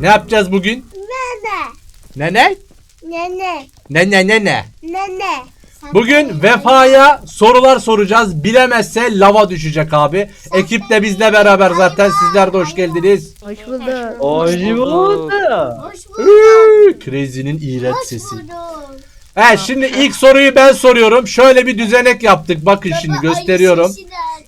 Ne yapacağız bugün? Nene. Ne ne? Nene. Ne ne ne ne? Nene. Bugün Vefa'ya sorular soracağız. Bilemezse lava düşecek abi. Ekip de bizle beraber zaten. Sizler de hoş geldiniz. Hoş bulduk. Hoş bulduk. Hoş Üü, Crazy'nin iğrenç sesi. bulduk. Evet şimdi ilk soruyu ben soruyorum. Şöyle bir düzenek yaptık. Bakın şimdi gösteriyorum.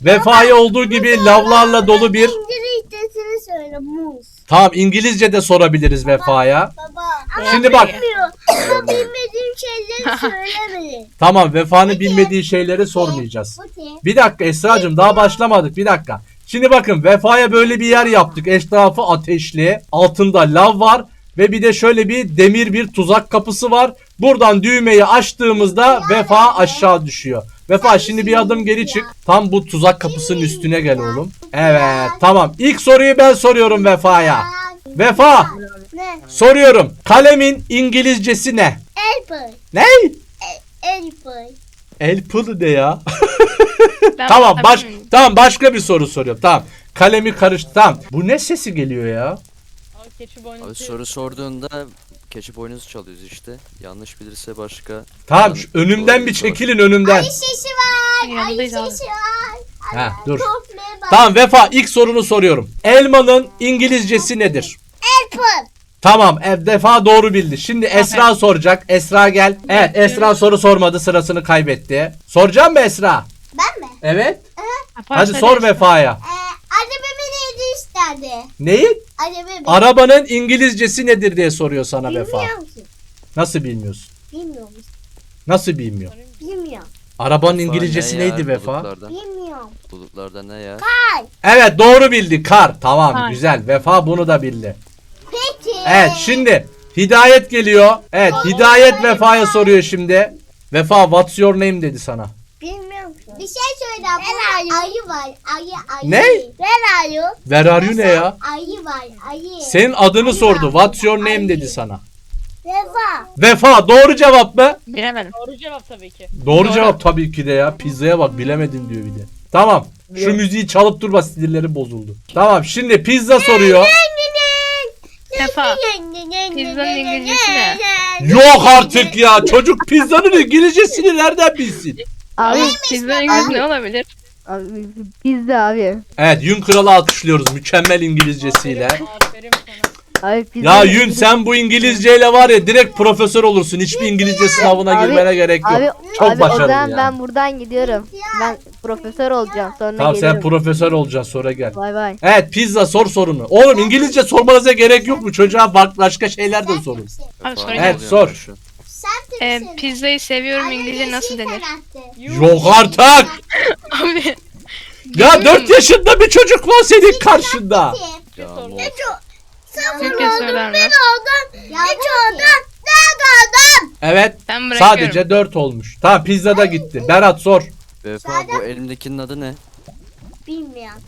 Vefa'ya olduğu gibi lavlarla dolu bir... İngilizcesini söyle muz. Tamam İngilizce de sorabiliriz Vefa'ya. Baba. Şimdi bak. Bilmiyor. Ama bilmediğim şeyleri söylemeyin. Tamam Vefa'nın bilmediği şeyleri sormayacağız. Bu ne? Bir dakika Esra'cığım daha başlamadık bir dakika. Şimdi bakın Vefa'ya böyle bir yer yaptık. Etrafı ateşli. Altında lav var. Ve bir de şöyle bir demir bir tuzak kapısı var. Buradan düğmeyi açtığımızda Vefa aşağı düşüyor. Vefa şimdi bir adım geri çık. Tam bu tuzak kapısının üstüne gel oğlum. Evet tamam. İlk soruyu ben soruyorum Vefa'ya. Vefa Ne? soruyorum. Kalemin İngilizcesi ne? Apple. Ne? Apple. Apple de ya. Ben tamam baş miyim? tamam başka bir soru soruyorum. Tamam. Kalemi karıştı. Tamam. Bu ne sesi geliyor ya? Abi soru sorduğunda keçi boynuzu çalıyoruz işte. Yanlış bilirse başka. Tamam şu önümden bir çekilin önümden. Ayı sesi var. Yanındayız abi. sesi var. Ha dur. Bak. Tamam Vefa ilk sorunu soruyorum. Elmanın İngilizcesi nedir? Apple. Tamam ev defa doğru bildi. Şimdi Esra soracak. Esra gel. Evet Esra soru sormadı sırasını kaybetti. Soracağım mı Esra? Ben mi? Evet. Hadi sor. Vefa'ya. Ee, anneme neydi isterdi? Neyi? Arabanın İngilizcesi nedir diye soruyor sana Vefa. Bilmiyor musun? Nasıl bilmiyorsun? Bilmiyor musun? Nasıl bilmiyor? Bilmiyorum. Arabanın İngilizcesi ne ya? neydi Vefa? Bilmiyorum. Bulutlarda ne ya? Evet doğru bildi. Kar. Tamam Kar. güzel. Vefa bunu da bildi. Peki. Evet şimdi Hidayet geliyor. Evet Hidayet Vefa'ya soruyor şimdi. Vefa what's your name dedi sana. Bilmiyorum. Bir şey söyle. Burada ayı var. Ayı ayı. Ne? Ver ayı. Are you ne ya? Ayı var. Ayı. Senin adını Ayı sordu. var. What's your name Ayı. dedi sana. Vefa. Vefa doğru cevap mı? Bilemedim. Doğru cevap tabii ki. Doğru, Doğru. cevap tabii ki de ya. Pizzaya bak bilemedin diyor bir de. Tamam. Şu müziği çalıp durma sinirlerim bozuldu. Tamam şimdi pizza soruyor. Vefa. Pizzanın İngilizcesi ne? Yok artık ya. Çocuk pizzanın İngilizcesini nereden bilsin? Abi, Pizza İngilizce ne olabilir? abi pizza abi. Evet Yün Kral'ı alkışlıyoruz mükemmel İngilizcesiyle. Aferin sana. Abi pizza. Ya Yün sen bu İngilizceyle var ya direkt profesör olursun. Hiçbir İngilizce sınavına Abi- girmene gerek yok. Abi, Çok abi başarılı zaman ya. ben buradan gidiyorum. Ben profesör olacağım. Sonra Tamam sen gelirim. profesör olacaksın sonra gel. Bay bay. Evet pizza sor sorunu. Oğlum İngilizce sormanıza gerek yok mu? Çocuğa bak başka şeyler de sorun. Vefa, soracağım. Evet, oluyor sor. lan şu an? Sen Ee, kimsin? pizzayı seviyorum İngilizce nasıl denir? Yok artık. Abi. Ya 4 yaşında bir çocuk var senin karşında. Türkçe söyler mi? Evet Ben bırakıyorum. sadece 4 olmuş. Tamam pizza da gitti. Berat sor. Vefa bu elimdekinin adı ne? Bilmiyorum.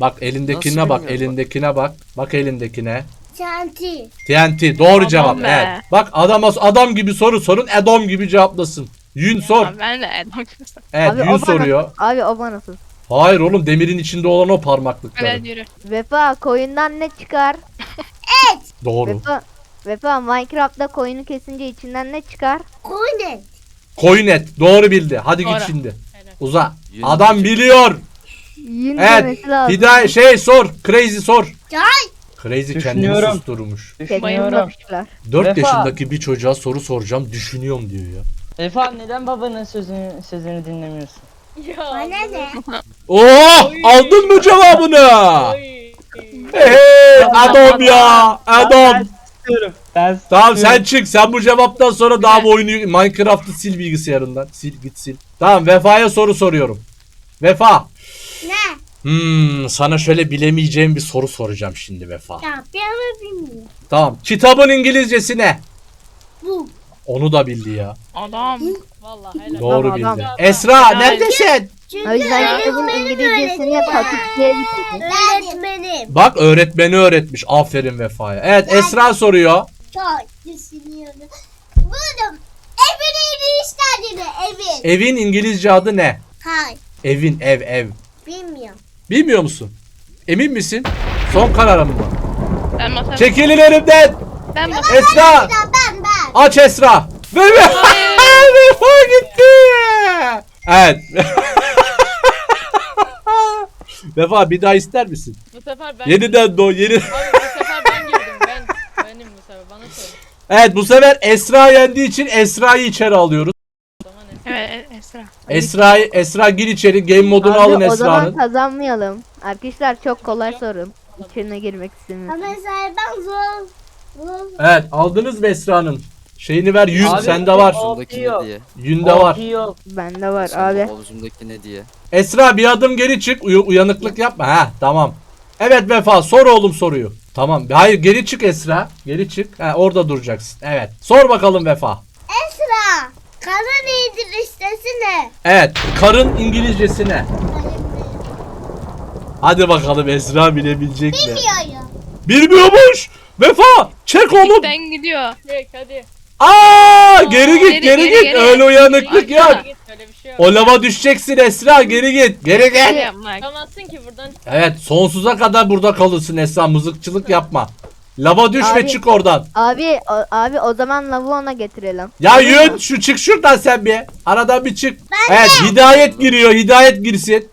Bak elindekine Nasıl bak bilmiyorum elindekine bak. Bak elindekine. Çanti. TNT doğru Adam cevap. be. Evet. Bak adam adam gibi soru sorun adam gibi cevaplasın. Yün sor. Abi ben de Edmond. Evet Abi, Yün o bana- soruyor. Abi o bana sus. Hayır oğlum demirin içinde olan o parmaklıkları. Hadi yürü. Vefa koyundan ne çıkar? Doğru. Vefa Vefa Minecraft'ta koyunu kesince içinden ne çıkar? Kune. Koyun et. Doğru bildi. Hadi git Doğru. şimdi. Uza. Yün Adam diyecek. biliyor. Yün Evet. demesi lazım. Hidayet şey sor. Crazy sor. Çay. Crazy kendini Düşünüyorum. susturmuş. Düşünüyorum. bakışlar. 4 Vefa. yaşındaki bir çocuğa soru soracağım düşünüyorum diyor ya. Vefa neden babanın sözünü sözünü dinlemiyorsun? Ya. Bana ne? Oo! Aldın mı cevabını? Oy. Hey, adam ya. Adam. istiyorum. Ben Tamam sen çık. Sen bu cevaptan sonra daha bu oyunu Minecraft'ı sil bilgisayarından. Sil git sil. Tamam Vefa'ya soru soruyorum. Vefa. Ne? Hmm, sana şöyle bilemeyeceğim bir soru soracağım şimdi Vefa. Şampiyonu bilmiyorum. Tamam. Kitabın İngilizcesi ne? Bu. Onu da bildi ya. Adam. Vallahi helal. Doğru Adam. bildi. Esra neredesin? Çünkü O yüzden kitabın öğretmenim İngilizcesini bitirdim. Öğretmenim. Bak öğretmeni öğretmiş. Aferin Vefa'ya. Evet Esra soruyor. Çok düşünüyorum. Buldum. Evin iyiliği isterdi mi? Evin. Evin İngilizce adı ne? Hayır. Evin ev ev. Bilmiyorum. Bilmiyor musun? Emin misin? Son kararın mı? Ben. Çekilin önümden. Ben. Esra. Ben ben. Aç Esra. Vefa Vefa gitti. Evet. Vefa bir daha ister misin? Bu sefer ben Yeniden doğ yeni. Abi bu sefer ben girdim. Ben benim bu sefer bana söyle. Evet bu sefer Esra yendiği için Esra'yı içeri alıyoruz. O zaman es- Evet Esra. Esra Esra gir içeri game modunu Abi alın o zaman Esra'nın. kazanmayalım. Arkadaşlar çok kolay sorun. İçine girmek Ama istemiyorum. mesela ben zor. Zor. Evet aldınız mı Esra'nın? Şeyini ver 100 Abi, sende var. o- Omzumdaki ne diye. Yünde var. Yok. Bende var abi. Omzumdaki ne diye. Esra bir adım geri çık. uyu- uyanıklık yapma. Ha tamam. Evet Vefa sor oğlum soruyu. Tamam. Hayır geri çık Esra. Geri çık. Ha, orada duracaksın. Evet. Sor bakalım Vefa. Esra. Kara neydi listesi ne? Evet. Karın İngilizcesi ne? Hadi bakalım Esra bilebilecek mi? Bilmiyorum. Bilmiyormuş. Vefa çek oğlum. İlkten gidiyor. Çek hadi. Aa geri git Geri, geri, git. geri. Öyle uyanıklık bir şey. O lava düşeceksin Esra geri git. Geri git. yapmak? Çıkamazsın ki buradan. Evet sonsuza kadar burada kalırsın Esra mızıkçılık yapma. Lava düş ve Abi. çık oradan. Abi o, abi o zaman lavu ona getirelim. Ya yün şu çık şuradan sen bir. Aradan bir çık. Evet hidayet giriyor hidayet girsin.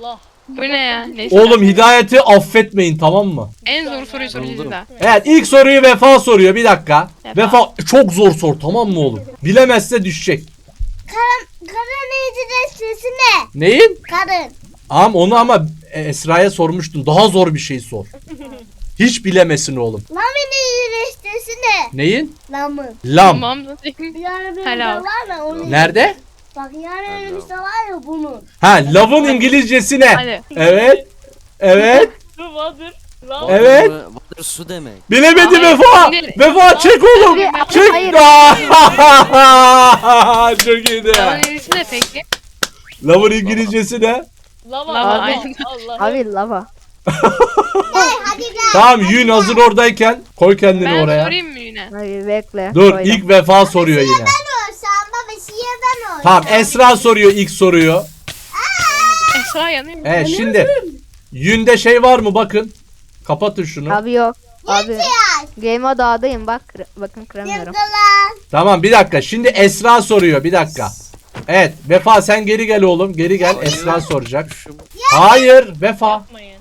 Allah. Bu ne ya? Neyse. Oğlum hidayeti affetmeyin tamam mı? En zor soruyu soracağız. Evet ilk soruyu Vefa soruyor bir dakika. Vefa. Vefa çok zor sor tamam mı oğlum? Bilemezse düşecek. Kara, kara neydi listesi ne? Neyin? Karın. Am onu ama e, Esra'ya sormuştun. Daha zor bir şey sor. Hiç bilemesin oğlum. Lami neydi listesi ne? Neyin? Lamı. Lam. Tamam. Yarın önümüzde Helal. var mı? Onu Nerede? Bak yarın önümüzde var ya bunun. Ha lavın İngilizcesi ne? Hadi. Evet. Evet. Lan. Evet. Water- Water su demek. Bilemedi Hayır, Vefa. Vefa çek oğlum. Çek. hayır. Çok iyiydi. Yalan iyisi de peki. Lavın İngilizcesi ne? Lava. Lava, Allah. aynen. Allah. Abi lava. Gel hadi gel. Tamam hadi yün gel. hazır oradayken koy kendini Ben oraya. sorayım mı yine? Abi bekle. Dur koydum. ilk Vefa soruyor yine. Ben olsam baba şiye ben olsam. Tamam Esra soruyor ilk soruyu. Esra yanayım mı? Evet şimdi yünde şey var mı bakın. Kapatın şunu. Abi yok. Abi Yaz. Game'a dağdayım bak. kır- Bakın kıramıyorum. Yıkılan. Tamam bir dakika. Şimdi Esra soruyor. Bir dakika. Evet. Vefa sen geri gel oğlum. Geri gel. Esra soracak. Hayır. Vefa. Yapmayın.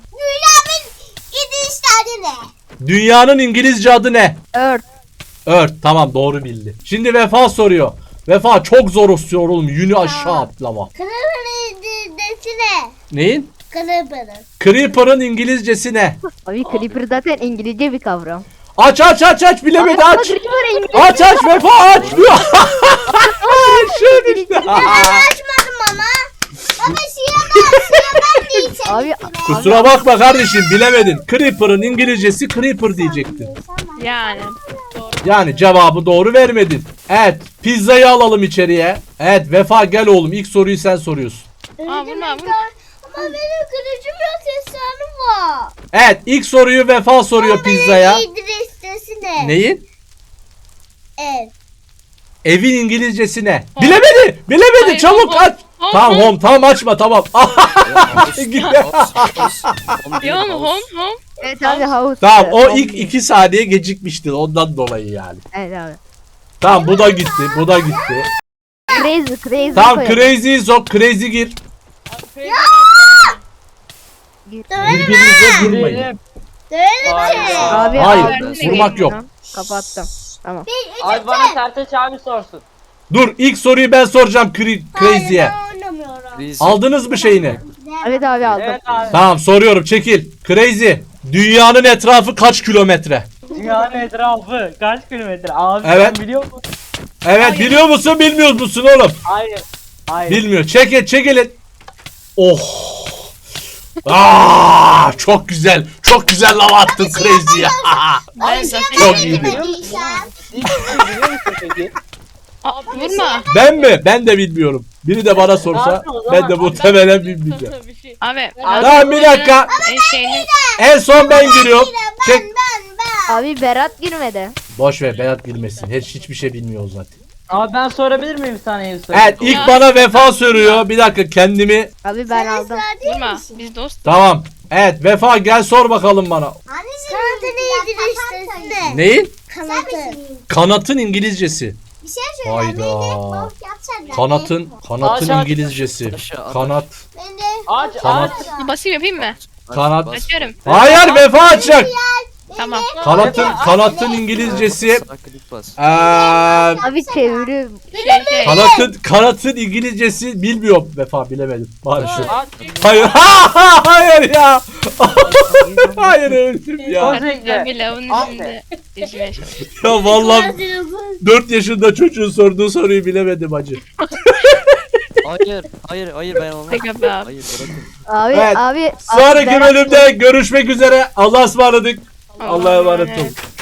Ne? Dünyanın İngilizce adı ne? Earth. Earth. Tamam doğru bildi. Şimdi Vefa soruyor. Vefa çok zor istiyor oğlum. Yünü aşağı atlama. Kırıpırın listesi ne? Neyin? Kırıpırın. Creeper'ın İngilizcesi ne? Abi Creeper zaten İngilizce bir kavram. Aç aç aç aç bilemedi aç. Creeper İngilizce. Aç aç Vefa aç. Şu işte. Ben açmadım ama. Baba şiye ben şiye ben diyecektim. Abi Kusura bakma kardeşim bilemedin. Creeper'ın İngilizcesi Creeper diyecektin. Yani. Yani cevabı doğru vermedin. Evet pizzayı alalım içeriye. Evet Vefa gel oğlum ilk soruyu sen soruyorsun. Aa, vurma, vurma. Ama benim kılıcım yok esrarım var. Evet ilk soruyu Vefa soruyor pizzaya. Neydi listesi ne? Neyin? Ev. Evin İngilizcesi ne? Bilemedi. Bilemedi. Hayır, Çabuk aç. Home, Tamam home. home tamam açma tamam. Ya home home. evet abi house. tamam o Home ilk değil. iki saniye gecikmişti ondan dolayı yani. Evet abi. Tamam bu da gitti bu da gitti. Crazy crazy Tamam koyalım. crazy sok crazy gir. Gir. Birbirinize vurmayın. Abi Hayır, abi, vurmak yok. Kapattım. Tamam. Abi bana Sertaç abi sorsun. Dur ilk soruyu ben soracağım cra- crazy'ye. Hayır. Aldınız mı şeyini? Evet abi aldım. Evet abi. Tamam soruyorum çekil. Crazy. Dünyanın etrafı kaç kilometre? Dünyanın etrafı kaç kilometre? Abi Evet. sen biliyor musun? Evet biliyor musun bilmiyor musun oğlum? Hayır. Hayır. Bilmiyor. Çekil çekilin. Oh. Aa, çok güzel. Çok güzel lava attın Crazy'ye. Ben zaten Çok. İlk şey biliyor musun peki? Aa, vurma. ben mi? Ben de bilmiyorum. Biri de bana sorsa Abi o zaman- ben de muhtemelen bilmeyeceğim. bir şey. Abi. Tamam bir dakika. En şeyini En son ben giriyorum. Ben Çek. ben ben. Abi Berat girmedi. Boş ver Berat girmesin. Hiç hiçbir şey bilmiyor o zaten. Abi ben sorabilir miyim sana en son? Evet ilk bana vefa soruyor. Bir dakika kendimi. Abi ben Sen aldım. misin? Biz dost. Tamam. Evet vefa gel sor bakalım bana. Hani senin Kanatını. Neyin? Kanatı. Kanatın İngilizcesi. Bir şey söyle. Hayda. Kanatın, kanatın Aşağı- İngilizcesi. Aşağı. Kanat, Ben de. Aç Kanat. aç. Basayım yapayım mı? Kanat. Açıyorum. Hayır vefa açacak. Tamam. Kanatın, kanatın İngilizcesi. Sağ klik bas. Eee Abi çeviriyorum. Şey şey. kanatın, kanatın İngilizcesi bilmiyorum. Vefa bilemedim. Bari şu. Aç. Hayır, hayır ya. hayır öldüm ya. Bir lavın yüzmeye. Ya vallahi 4 yaşında çocuğun sorduğu soruyu bilemedim acı. Hayır, hayır, hayır ben olmam. Peki be abi. Hayır bırakın. Abi Evet. abi. abi Sonraki ben- bölümde görüşmek üzere. Allah'a ısmarladık. Allah'a emanet olun.